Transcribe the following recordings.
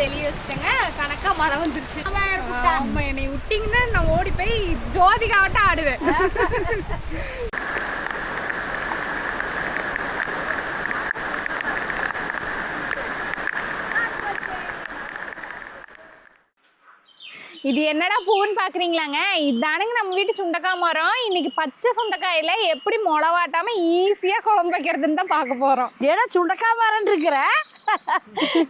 வெளியே வச்சுட்டேங்க. கணக்கா மழை வந்துருச்சு. அம்மா என்னை விட்டீங்கன்னா நான் ஓடி போய் ஜோதிகாவட்டம் ஆடுவேன். இது என்னடா பூன்னு பாக்குறீங்களாங்க? இதானுங்க நம்ம வீட்டு சுண்டக்காய் மரம். இன்னைக்கு பச்சை சுண்டக்காயில எப்படி மொளவாட்டாம ஈஸியா குழம்பு வைக்கிறதுன்னு தான் பார்க்க போறோம். ஏன்னா சுண்டக்காய் மரம் இருக்கிற?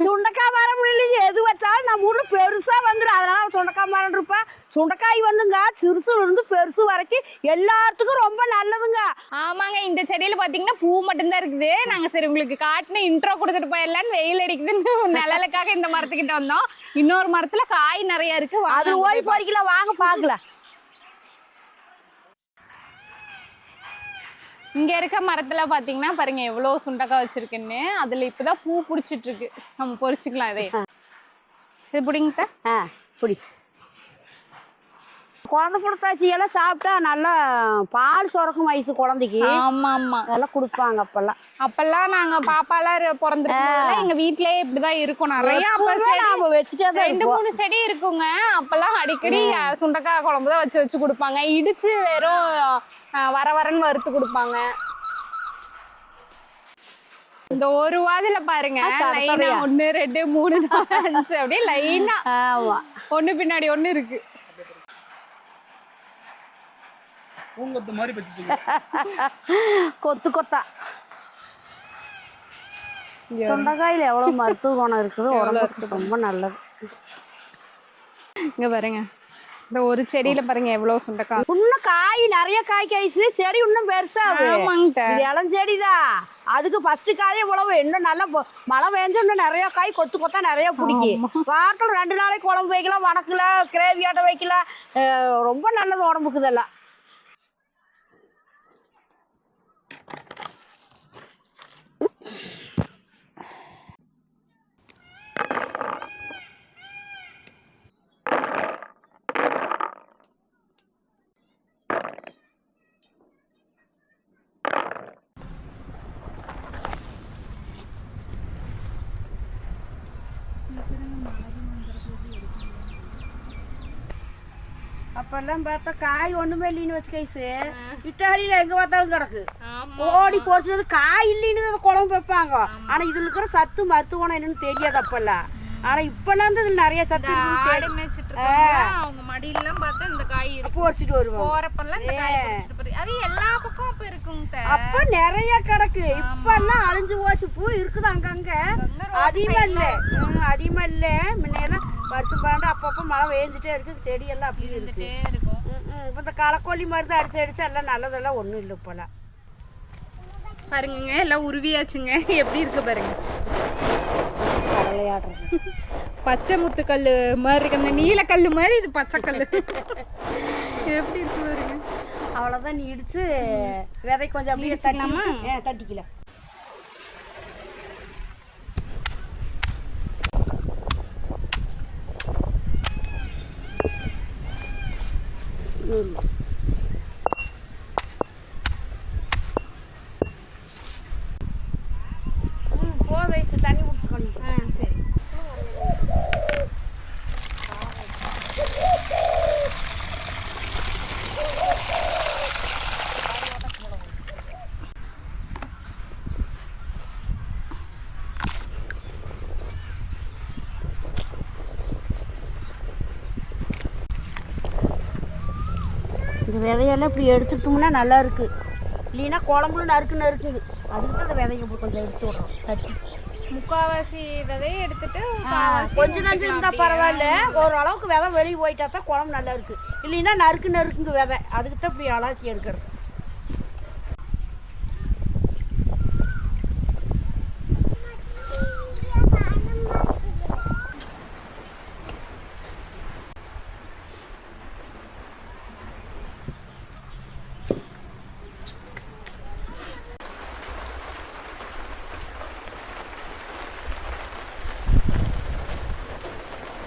சுண்டக்காய் மரம் இல்லைங்க எது வச்சாலும் நம்ம ஊர்ல பெருசா வந்துடும் அதனால சுண்டக்காய் மரம் இருப்பா. சுண்டக்காய் வந்துங்க. சிறுசுல இருந்து பெருசு வரைக்கும் எல்லாத்துக்கும் ரொம்ப நல்லதுங்க. ஆமாங்க. இந்த செடியில பாத்தீங்கன்னா பூ மட்டும்தான் இருக்குது. நாங்க சரி உங்களுக்கு காட்டுன இன்ட்ரோ கொடுத்துட்டு போயிடலான்னு வெயில் அடிக்குதுன்னு நிழலுக்காக இந்த மரத்துக்கிட்ட வந்தோம். இன்னொரு மரத்துல காய் நிறைய இருக்கு. வாங்க அது ஓய் போய் பறிக்கலாம் வாங்க பார்க்கலாம் இங்க இருக்க மரத்துல பாத்தீங்கன்னா பாருங்க எவ்வளவு சுண்டக்காய் வச்சிருக்குன்னு. அதுல இப்பதான் பூ புடிச்சிட்டு இருக்கு. நம்ம பொறிச்சுக்கலாம் இதே இது பிடிங்க ஆ புடி. குழந்தை கொடுத்தாச்சி எல்லாம் சாப்பிட்டா நல்லா பால் சுரக்கும் வயசு குழந்தைக்கு. ஆமா ஆமா அதெல்லாம் கொடுப்பாங்க அப்பெல்லாம். அப்பெல்லாம் நாங்க பாப்பாலாம் பிறந்திருக்கோம் எங்க வீட்லயே இப்படிதான் இருக்கும். நிறைய வச்சுட்டே ரெண்டு. மூணு செடி இருக்குங்க. அப்பெல்லாம் அடிக்கடி சுண்டைக்காய் குழம்பு தான் வச்சு வச்சு கொடுப்பாங்க. இடிச்சு வெறும் வர வரன்னு வறுத்து கொடுப்பாங்க. இந்த ஒரு வாதில பாருங்க. லைனா. ஒண்ணு ரெண்டு மூணு நாலு அஞ்சு அப்படியே லைனா. ஒண்ணு பின்னாடி ஒண்ணு இருக்கு. பூங்கொத்து மாதிரி வச்சுட்டீங்க கொத்து கொத்தா. தொண்டைக்காயில எவ்வளவு மருத்துவ குணம் இருக்குது? உடம்புக்கு ரொம்ப நல்லது. இங்க பாருங்க. இந்த ஒரு செடியில பாருங்க எவ்வளவு சுண்டைக்காய் இன்னும் காய் நிறைய காய் காய்ச்சி. செடி இன்னும் பெருசாகும் ஆமாங்க. இது இளஞ்செடிதான் அதுக்கு ஃபர்ஸ்ட் காயே உழவு. இன்னும் நல்லா மழை பெஞ்சு இன்னும் நிறைய காய் கொத்து கொத்தா நிறைய பிடிக்கும். வாரத்தில் ரெண்டு நாளைக்கு குழம்பு வைக்கலாம் வணக்கலாம் கிரேவி ஆட்டம் வைக்கலாம் அஹ் ரொம்ப நல்லது உடம்புக்கு இதெல்லாம். அப்பெல்லாம் பார்த்தா காய் ஒண்ணுமே இல்லைன்னு வச்சு கைசு இட்டாலியில எங்க பார்த்தாலும் கிடக்கு. ஓடி போச்சுனது காய் இல்லைன்னு குழம்பு வைப்பாங்க. ஆனா இதுல இருக்கிற சத்து மருத்துவம் என்னன்னு தெரியாது அப்பெல்லாம். ஆனா இப்பெல்லாம் வந்து இதுல நிறைய சத்து ஆடு. மேய்ச்சிட்டு அவங்க பார்த்தா இந்த காய் பொறிச்சிட்டு வருவாங்க. போறப்பெல்லாம் இந்த காய் பறிச்சுட்டு போறது. அது எல்லா பக்கம் அப்ப இருக்குங்க அப்ப நிறைய கிடக்கு. இப்பெல்லாம் அழிஞ்சு போச்சு. பூ இருக்குது அங்கங்க. அதிகமா இல்ல. அதிகமா இல்ல. முன்னையெல்லாம் வருஷம் பன்னெண்டு அப்பப்போ மழை வேஞ்சிட்டே இருக்கு. செடி எல்லாம் அப்படியே இருக்கு. இந்த களக்கொல்லி மருந்து அடிச்சு அடிச்சு எல்லாம் நல்லதெல்லாம் ஒண்ணும் இல்லை இப்பெல்லாம். பாருங்க எல்லாம் உருவியாச்சுங்க. எப்படி இருக்கு பாருங்க. பச்சை முத்துக்கல் மாதிரி இருக்கு. அந்த நீலக்கல் மாதிரி இது பச்சை கல் எப்படி இருக்கு பாருங்க. அவ்வளோதான் நீ இடிச்சு விதை கொஞ்சம் அப்படியே தட்டிக்கலாமா தட்டிக்கலாம் ம். ம், போ வயசு தண்ணி குடிச்சுக்கணும் ஆ சரி இந்த விதையெல்லாம் இப்படி எடுத்துட்டோம்னா நல்லா இருக்கு இல்லைன்னா குழம்புல நறுக்கு நறுக்குது. அதுக்கு தான் இந்த விதைய கொஞ்சம் எடுத்து விட்றோம். தட்டி. முக்காவாசி விதையை எடுத்துட்டு கொஞ்ச நஞ்சம் இருந்தா பரவாயில்ல. ஓரளவுக்கு விதை வெளியே போயிட்டா தான் குழம்பு நல்லா இருக்கு. இல்லைன்னா நறுக்கு நறுக்குங்க விதை. அதுக்கு தான் இப்படி அலாசி எடுக்கிறது.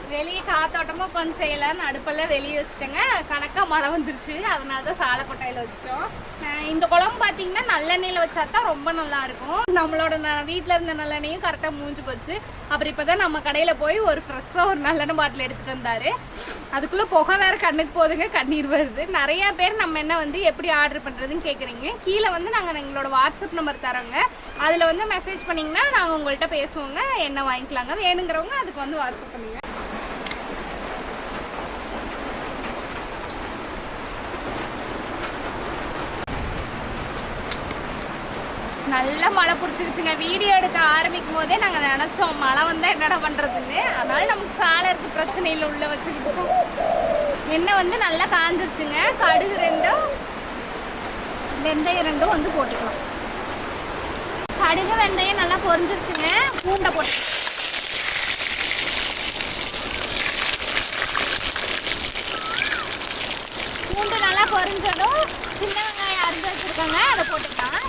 வெளியே காத்தோட்டமா கொஞ்சம் செய்யலாம்னு அடுப்பெல்லாம் வெளியே வச்சுட்டேங்க. கணக்கா மழை வந்துருச்சு. அதனால தான் சாலை கொட்டாயில வச்சுட்டோம் இந்த குழம்பு பார்த்தீங்கன்னா நல்லெண்ணெயில் வச்சா தான் ரொம்ப நல்லா இருக்கும் நம்மளோட ந- வீட்டில் இருந்த நல்லெண்ணையும் கரெக்டாக மூஞ்சி போச்சு. அப்புறம் இப்பதான் நம்ம கடையில போய் ஒரு ஃப்ரெஷ்ஷாக ஒரு நல்லெண்ணெய் பாட்டில் எடுத்துட்டு வந்தாரு. அதுக்குள்ள புகை வேற கண்ணுக்கு போதுங்க கண்ணீர் வருது. நிறைய பேர் நம்ம என்ன வந்து எப்படி ஆர்டர் பண்றதுன்னு கேக்குறீங்க. கீழே வந்து நாங்க எங்களோட வாட்ஸ்அப் நம்பர் தரோங்க. அதுல வந்து மெசேஜ் பண்ணீங்கன்னா நாங்க உங்கள்கிட்ட பேசுவோங்க. என்ன வாங்கிக்கலாங்க வேணுங்கிறவங்க அதுக்கு வந்து வாட்ஸ்அப் பண்ணுங்க. நல்ல மழை பிடிச்சிருச்சுங்க. வீடியோ எடுக்க ஆரம்பிக்கும் போதே நாங்கள் நினச்சோம் மழை வந்தால் என்னடா பண்ணுறதுன்னு அதனால நமக்கு சாலை இருக்கு பிரச்சனையில் உள்ளே வச்சுக்கிட்டோம் எண்ணெய் வந்து நல்லா காஞ்சிருச்சுங்க. கடுகு ரெண்டும் வெந்தயம் ரெண்டும் வந்து போட்டுக்கலாம். கடுகு வெந்தயம் நல்லா பொரிஞ்சிருச்சுங்க. பூண்டை போட்டு பூண்டு நல்லா பொரிஞ்சதும் சின்ன வெங்காயம் அரிஞ்சு வச்சுருக்காங்க அதை போட்டுக்கலாம்.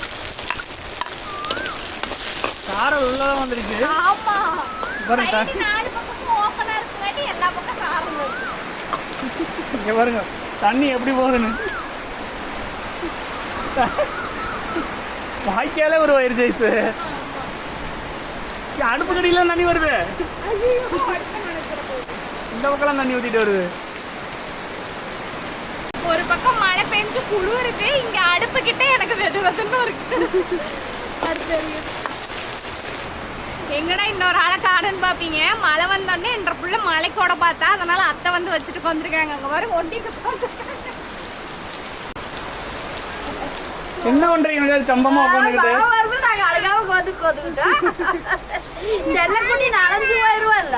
காரம் உள்ளதான் வந்துருக்கு. ஆமா. பாருங்க நாலு பக்கமும் ஓப்பனா இருக்குங்காட்டி எல்லா பக்கம் வருது இங்க பாருங்க தண்ணி எப்படி போகுதுன்னு. வாய்க்காலே ஒரு வயிறு சைஸ் அடுப்பு கடியில தண்ணி வருது. இந்த பக்கம்லாம் தண்ணி ஊத்திட்டு வருது. ஒரு பக்கம் மழை பெஞ்சு குளிருது இங்க அடுப்பு கிட்ட எனக்கு வெது வெதுன்னு இருக்கு. அது தெரியும். எங்கடா இன்னொரு ஆளை காடுன்னு பாப்பீங்க? மழை வந்தோடனே என்ற புள்ள மலைக்கோட பார்த்தா அதனால அத்தை வந்து வச்சுட்டு வந்துருக்காங்க அங்க வரும் ஒண்டிட்டு. என்ன பண்றீங்க சம்பமா உட்காந்துக்கிட்டு நாங்க அழகாம கொது கொதுக்கிட்டோம் செல்லக்குட்டி நனைஞ்சு போயிருவல்ல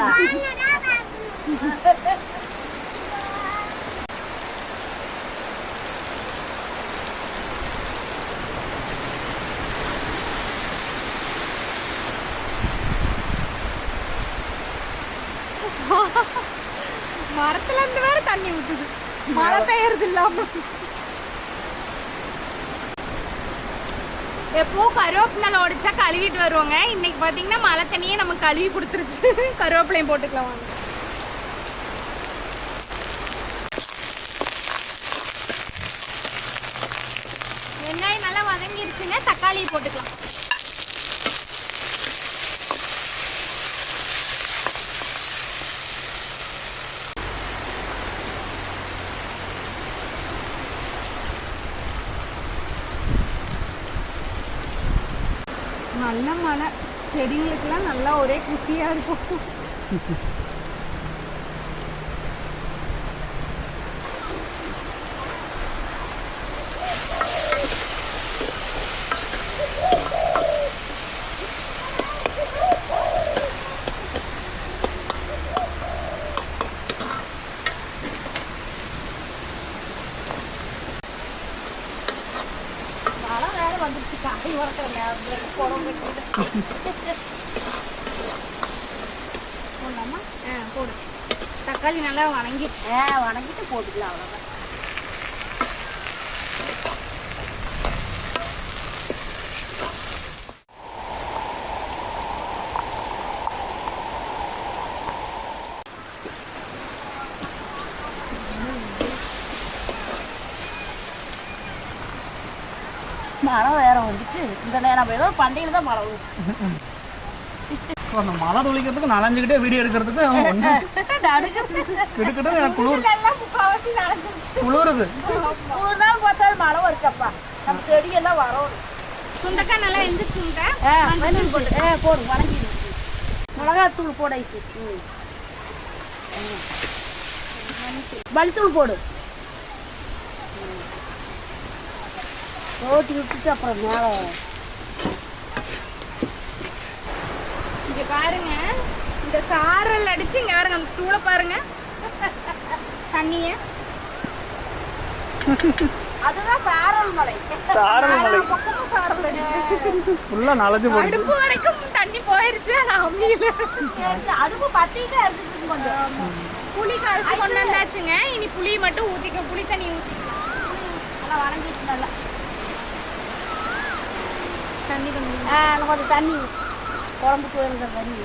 மரத்துல இருந்து வேற தண்ணி ஊத்துது மழை பெய்யறது இல்லாம. எப்போ கருவேப்பிலை உடைச்சா கழுவிட்டு வருவாங்க. இன்னைக்கு பாத்தீங்கன்னா மழை தண்ணியே நம்ம கழுவி கொடுத்துருச்சு. கருவேப்பிலையும் போட்டுக்கலாம் வாங்க. வெங்காயம் நல்லா வதங்கிருச்சுங்க. தக்காளியை போட்டுக்கலாம். நல்ல மழை. செடிங்களுக்கெல்லாம் நல்லா ஒரே குட்டியா இருக்கும். வேற வந்துருச்சு காய் வளர்க்குற நேரத்துல குடம் போடலாமா? ஆ போடு. தக்காளி நல்லா வணங்கி ஆ வணங்கிட்டு போட்டுக்கலாம் அவ்வளோதான் மழை வேற வந்துட்டு இந்த நேரம் நம்ம ஏதோ பண்டிகையில் தான் மழை வந்துச்சு அந்த மழை துளிக்கிறதுக்கு நனைஞ்சுக்கிட்டே வீடியோ எடுக்கிறதுக்கு கிடுக்கிட்டு எனக்கு குளிர் குளிருது. மூணு நாள் பார்த்தாலும் மழை வருக்கப்பா நம்ம செடியெல்லாம் வரோம். சுண்டக்காய் நல்லா எந்திரிச்சுங்க மஞ்சள் போட்டு ஆ போடு வணங்கி மிளகாத்தூள் போட ஐசு. ம். மல்லித்தூள் போடு. ஓட்டி விட்டுட்டு அப்புறம் மேலே. இங்க பாருங்க. இந்த சாரல் அடிச்சு இங்க பாருங்க அந்த ஸ்டூலை பாருங்க. தண்ணிய. அதுதான் சாரல் மலை. சாரல் மலை. பக்கமும் சாரல் அடிக்குது. ஃபுல்லா நனைஞ்சு போடுச்சு அடுப்பு வரைக்கும் தண்ணி போயிருச்சு ஆனா அம்மியில அடுப்பு பத்திக்கிட்டே இருந்துச்சு கொஞ்சம். புளி கரைச்சி கொண்டு வந்தாச்சுங்க. இனி புளி மட்டும் ஊத்திக்க புளி தண்ணி ஊத்திக்கலாம். நல்லா வணங்கிட்டு நல்லா. தண்ணி ஆ கொஞ்சம் தண்ணி. குழம்புக்கு வேணுங்கிற தண்ணி.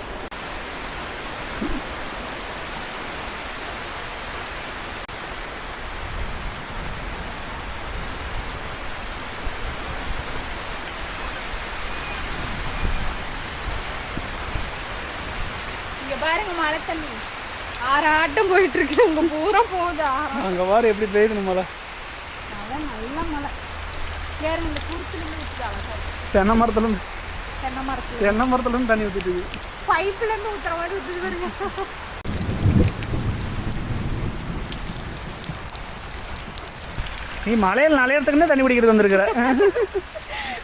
மழை தண்ணி. ஆறாட்டம் போயிட்டு இருக்கு. அங்க பூரா போகுது அங்க பாரு எப்படி பெய்யுது மழை? வேற இந்த குருத்துல இருந்து ஊத்துறாங்க தென்னை மரத்துலேருந்து தென்னை மரத்து. தென்னை மரத்துலேருந்து தண்ணி ஊற்றிட்டு பைப்ல இருந்து ஊத்துற மாதிரி ஊத்துது பாருங்க. நீ மலையில் நலையறதுக்குன்னே தண்ணி பிடிக்கிறது வந்திருக்கிற.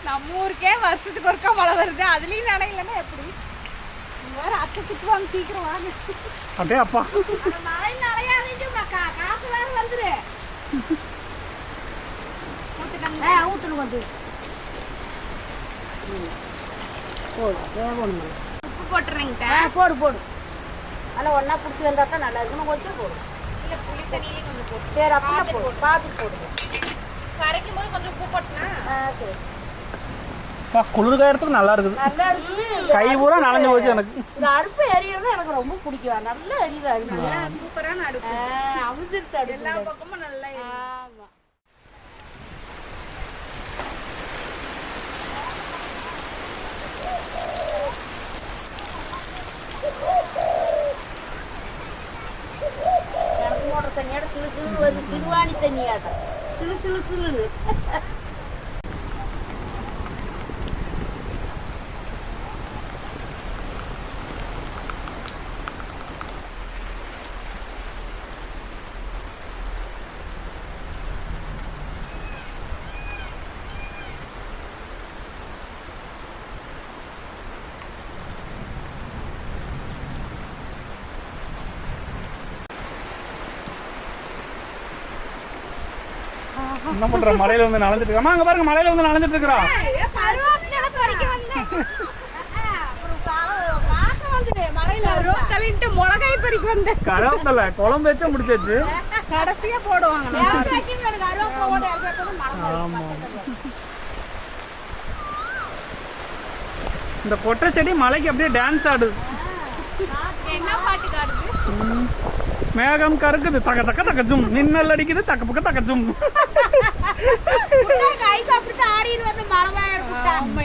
நம்ம ஊருக்கே வருஷத்துக்கு ஒருக்கா மழை வருது. அதுலயும் நனையிலன்னா எப்படி? வேற அத்தை திட்டுவாங்க சீக்கிரம் வாங்க. அப்படியே அப்பா. மழை நனையாதீங்க காசு வேற ஆ ஊற்றுனு வேகணும். உப்பு ஆ போடு போடு. நல்லா ஒன்றா பிடிச்சி வந்தால் தான் நல்லா இருக்கணும் கொஞ்சம் போடு. இல்ல புளி தண்ணியிலே கொஞ்சம் போட்டு சரி அப்படியே போடு? பார்த்து போடு. கரைக்கும் போது கொஞ்சம் உப்பு போட்டுனா? ஆ சரி. அப்பா, குளிர் காயறதுக்கு நல்லா இருக்குது. கை பூரா நனைஞ்சு போச்சு எனக்கு. இந்த அடுப்பு எரியறது எனக்கு ரொம்ப பிடிக்கும். நல்லா எரியுது அது சூப்பரான அடுப்பு. அமுதிருச்சு அடுப்பு எல்லா பக்கமும் நல்லா எரியுது. ஆமா எனக்கு மோட்டர் தண்ணியோட சிலு சிலு வருது சிறுவாணி தண்ணியாட்டம் சிலு என்ன பண்ற? மலையில வந்து நனைஞ்சிட்டு இருக்கா அங்க பாருங்க மலையில வந்து மழையில கருவேப்பிலைன்ட்டு மிளகாய் பறிக்க வந்தேன். குழம்பு வச்சா முடிச்சாச்சு. கடைசியா போடுவாங்க இந்த கொட்டை செடி மலைக்கு அப்படியே டான்ஸ் ஆடுது. என்ன பாட்டு காடுது மேகம் கருக்குது. தக்க தக்க தக்கச்சும் மின்னல் அடிக்குது. தக்க பக்க தக்கச்சும்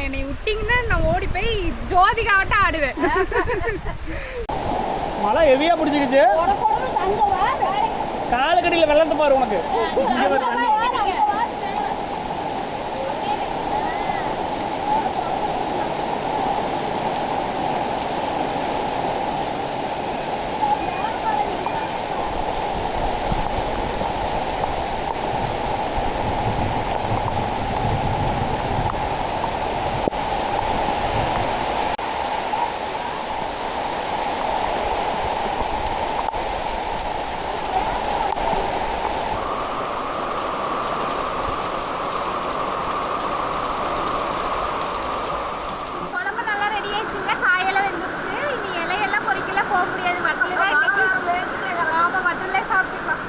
என்னை விட்டீங்கன்னா நான் ஓடி போய் ஜோதிகாவட்டம் ஆடுவேன். மழை ஹெவியா பிடிச்சிக்கிச்சு காலு கடியில வெள்ளத்தை பாரு உனக்கு இங்க பாரு தண்ணி. குழம்பு நல்லா ரெடி ஆயிடுச்சுங்க காயெல்லாம் வெந்துருச்சு இனி இலையெல்லாம் பொறிக்கல போக முடியாது மட்டில் தான் இன்னைக்கு ஆமா மட்டிலே சாப்பிட்டுக்கலாம்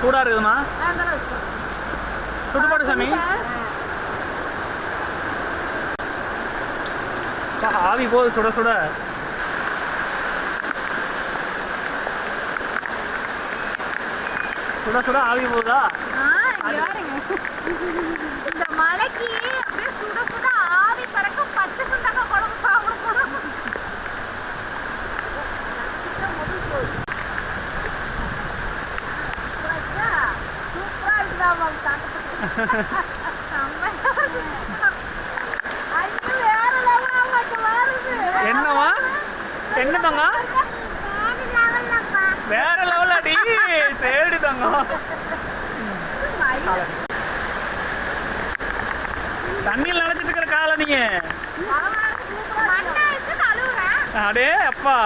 சூடா இருக்குதுமா சுட்டு போடு சாமி. ஆவி போகுது சுட சுட. சுட சுட ஆவி போகுதா. இந்த மலைக்கு அப்படியே சுட சுட ஆவி பறக்க பச்சை சுண்டக்காய் குழம்பு சாப்பிட போறோம் சூப்பரா இருக்குதா மேம் ஐயோ வேற லெவலா மட்டும் வருது என்னவா என்ன தங்கம் வேற லெவல் அடி சரி தங்கம் தண்ணியில் நினைச்சிட்டு இருக்கிற காலை நீங்க. அடே அப்பா.